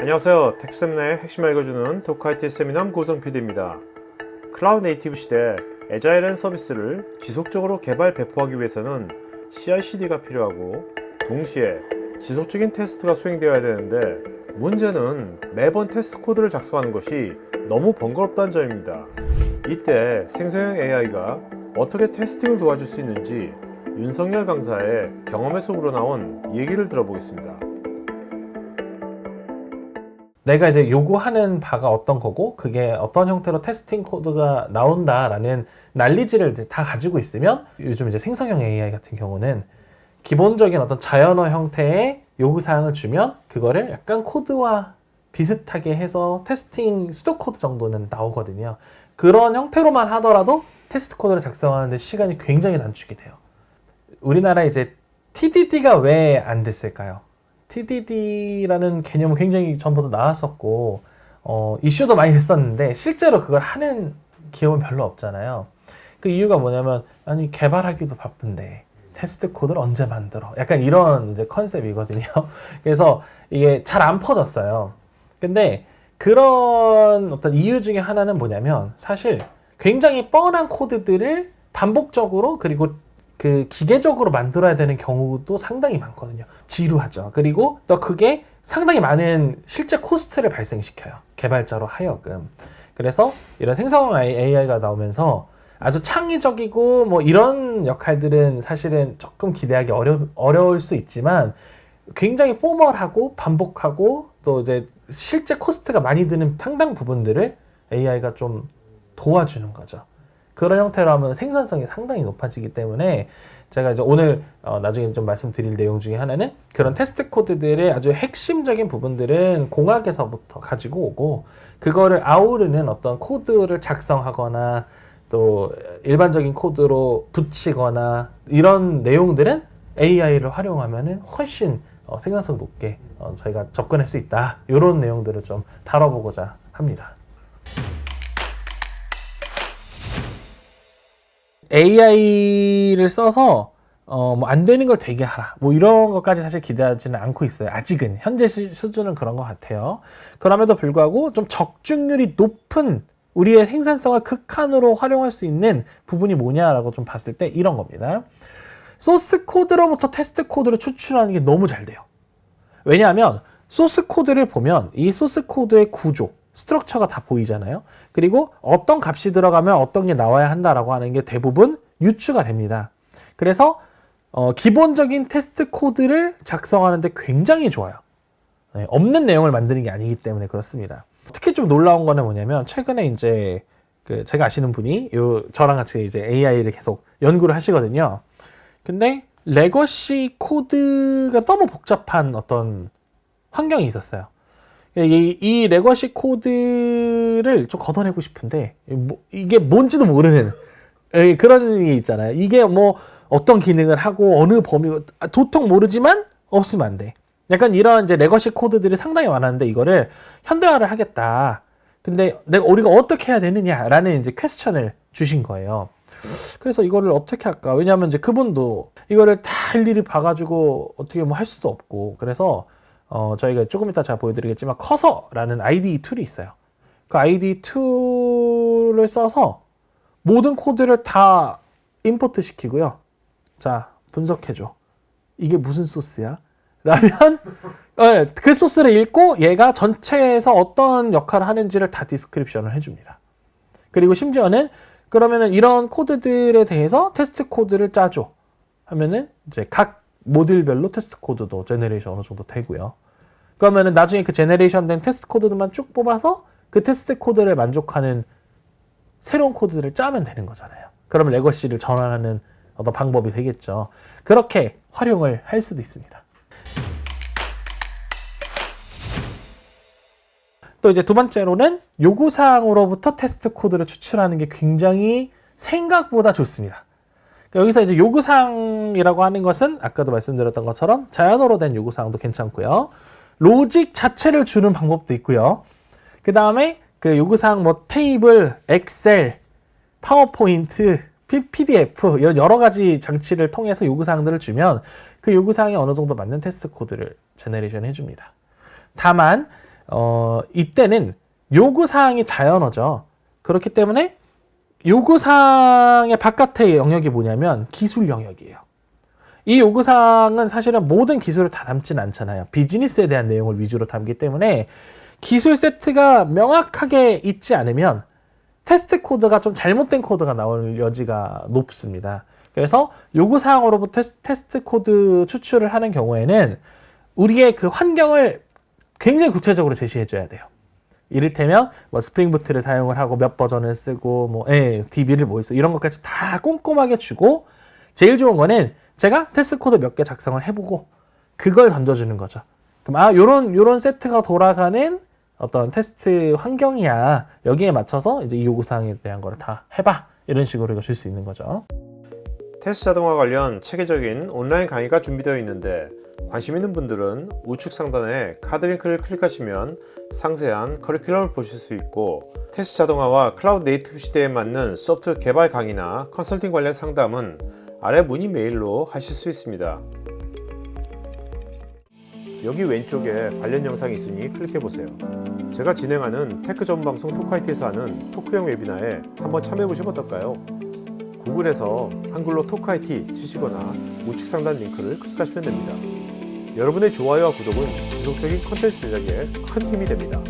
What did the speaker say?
안녕하세요. 텍스세미나의 핵심 읽어주는 도카이티 세미남 고성 PD입니다. 클라우드 네이티브 시대 에자일한 서비스를 지속적으로 개발 배포하기 위해서는 CI/CD가 필요하고 동시에 지속적인 테스트가 수행되어야 되는데 문제는 매번 테스트 코드를 작성하는 것이 너무 번거롭다는 점입니다. 이때 생성형 AI가 어떻게 테스팅을 도와줄 수 있는지 윤석열 강사의 경험에서 우러나온 얘기를 들어보겠습니다. 내가 이제 요구하는 바가 어떤 거고 그게 어떤 형태로 테스팅 코드가 나온다라는 난리지를 이제 다 가지고 있으면 요즘 이제 생성형 AI 같은 경우는 기본적인 어떤 자연어 형태의 요구 사항을 주면 그거를 약간 코드와 비슷하게 해서 테스팅 수도 코드 정도는 나오거든요. 그런 형태로만 하더라도 테스트 코드를 작성하는데 시간이 굉장히 단축이 돼요. 우리나라 이제 TDD가 왜 안 됐을까요? TDD라는 개념은 굉장히 전부터 나왔었고 어, 이슈도 많이 됐었는데 실제로 그걸 하는 기업은 별로 없잖아요. 그 이유가 뭐냐면 아니 개발하기도 바쁜데 테스트 코드를 언제 만들어? 약간 이런 이제 컨셉이거든요. 그래서 이게 잘 안 퍼졌어요. 근데 그런 어떤 이유 중에 하나는 뭐냐면 사실 굉장히 뻔한 코드들을 반복적으로 그리고 그 기계적으로 만들어야 되는 경우도 상당히 많거든요. 지루하죠. 그리고 또 그게 상당히 많은 실제 코스트를 발생시켜요. 개발자로 하여금. 그래서 이런 생성 AI가 나오면서 아주 창의적이고 뭐 이런 역할들은 사실은 조금 기대하기 어려, 어려울 수 있지만 굉장히 포멀하고 반복하고 또 이제 실제 코스트가 많이 드는 상당 부분들을 AI가 좀 도와주는 거죠. 그런 형태로 하면 생산성이 상당히 높아지기 때문에 제가 이제 오늘 어, 나중에 좀 말씀드릴 내용 중에 하나는 그런 테스트 코드들의 아주 핵심적인 부분들은 공학에서부터 가지고 오고 그거를 아우르는 어떤 코드를 작성하거나 또 일반적인 코드로 붙이거나 이런 내용들은 AI를 활용하면은 훨씬 어, 생산성 높게 어, 저희가 접근할 수 있다 이런 내용들을 좀 다뤄보고자 합니다. AI를 써서 어, 뭐 안 되는 걸 되게 하라. 뭐 이런 것까지 사실 기대하지는 않고 있어요. 아직은 현재 시- 수준은 그런 것 같아요. 그럼에도 불구하고 좀 적중률이 높은 우리의 생산성을 극한으로 활용할 수 있는 부분이 뭐냐라고 좀 봤을 때 이런 겁니다. 소스 코드로부터 테스트 코드를 추출하는 게 너무 잘 돼요. 왜냐하면 소스 코드를 보면 이 소스 코드의 구조, 스트럭처가 다 보이잖아요. 그리고 어떤 값이 들어가면 어떤 게 나와야 한다라고 하는 게 대부분 유추가 됩니다. 그래서 어, 기본적인 테스트 코드를 작성하는데 굉장히 좋아요. 네, 없는 내용을 만드는 게 아니기 때문에 그렇습니다. 특히 좀 놀라운 거는 뭐냐면 최근에 이제 그 제가 아시는 분이 요 저랑 같이 이제 AI를 계속 연구를 하시거든요. 근데 레거시 코드가 너무 복잡한 어떤 환경이 있었어요. 이, 이 레거시 코드를 좀 걷어내고 싶은데 뭐- 이게 뭔지도 모르는 에, 그런 게 있잖아요. 이게 뭐 어떤 기능을 하고 어느 범위 아, 도통 모르지만 없으면 안 돼. 약간 이런 이제 레거시 코드들이 상당히 많았는데 이거를 현대화를 하겠다. 근데 내가 우리가 어떻게 해야 되느냐라는 이제 퀘스천을 주신 거예요. 그래서 이거를 어떻게 할까? 왜냐하면 이제 그분도 이거를 다 일일이 봐가지고 어떻게 뭐 할 수도 없고 그래서 어 저희가 조금 이따 제가 보여드리겠지만 커서라는 IDE 툴이 있어요. 그 IDE 툴을 써서 모든 코드를 다 임포트 시키고요. 자 분석해줘. 이게 무슨 소스야? 라면 예, 그 소스를 읽고 얘가 전체에서 어떤 역할을 하는지를 다 디스크립션을 해줍니다. 그리고 심지어는 그러면은 이런 코드들에 대해서 테스트 코드를 짜줘 하면은 이제 각 모듈별로 테스트 코드도 제너레이션 어느 정도 되고요. 그러면은 나중에 그 제너레이션 된 테스트 코드들만 쭉 뽑아서 그 테스트 코드를 만족하는 새로운 코드들을 짜면 되는 거잖아요. 그러면 레거시를 전환하는 어떤 방법이 되겠죠. 그렇게 활용을 할 수도 있습니다. 또 이제 두 번째로는 요구사항으로부터 테스트 코드를 추출하는 게 굉장히 생각보다 좋습니다. 여기서 이제 요구사항이라고 하는 것은 아까도 말씀드렸던 것처럼 자연어로 된 요구사항도 괜찮고요. 로직 자체를 주는 방법도 있고요. 그 다음에 그 요구사항 뭐 테이블, 엑셀, 파워포인트, PDF 이런 여러 가지 장치를 통해서 요구사항들을 주면 그 요구사항에 어느 정도 맞는 테스트 코드를 제너레이션 해줍니다. 다만 어, 이때는 요구사항이 자연어죠. 그렇기 때문에 요구사항의 바깥의 영역이 뭐냐면 기술 영역이에요. 이 요구사항은 사실은 모든 기술을 다 담지는 않잖아요. 비즈니스에 대한 내용을 위주로 담기 때문에 기술 세트가 명확하게 있지 않으면 테스트 코드가 좀 잘못된 코드가 나올 여지가 높습니다. 그래서 요구사항으로부터 테스트 코드 추출을 하는 경우에는 우리의 그 환경을 굉장히 구체적으로 제시해 줘야 돼요. 이를테면 뭐 스프링 부트를 사용을 하고 몇 버전을 쓰고 뭐 예, DB를 뭐 있어 이런 것까지 다 꼼꼼하게 주고 제일 좋은 거는 제가 테스트 코드 몇 개 작성을 해보고 그걸 던져주는 거죠. 그럼 아 요런 요런 세트가 돌아가는 어떤 테스트 환경이야 여기에 맞춰서 이제 이 요구 사항에 대한 거를 다 해봐 이런 식으로 이거 줄 수 있는 거죠. 테스트 자동화 관련 체계적인 온라인 강의가 준비되어 있는데 관심 있는 분들은 우측 상단에 카드 링크를 클릭하시면 상세한 커리큘럼을 보실 수 있고 테스트 자동화와 클라우드 네이티브 시대에 맞는 소프트웨어 개발 강의나 컨설팅 관련 상담은 아래 문의 메일로 하실 수 있습니다. 여기 왼쪽에 관련 영상이 있으니 클릭해 보세요. 제가 진행하는 테크 전문 방송 토크아이티에서 하는 토크형 웨비나에 한번 참여해 보시면 어떨까요? 구글에서 한글로 토크아이티 치시거나 우측 상단 링크를 클릭하시면 됩니다. 여러분의 좋아요와 구독은 지속적인 컨텐츠 제작에 큰 힘이 됩니다.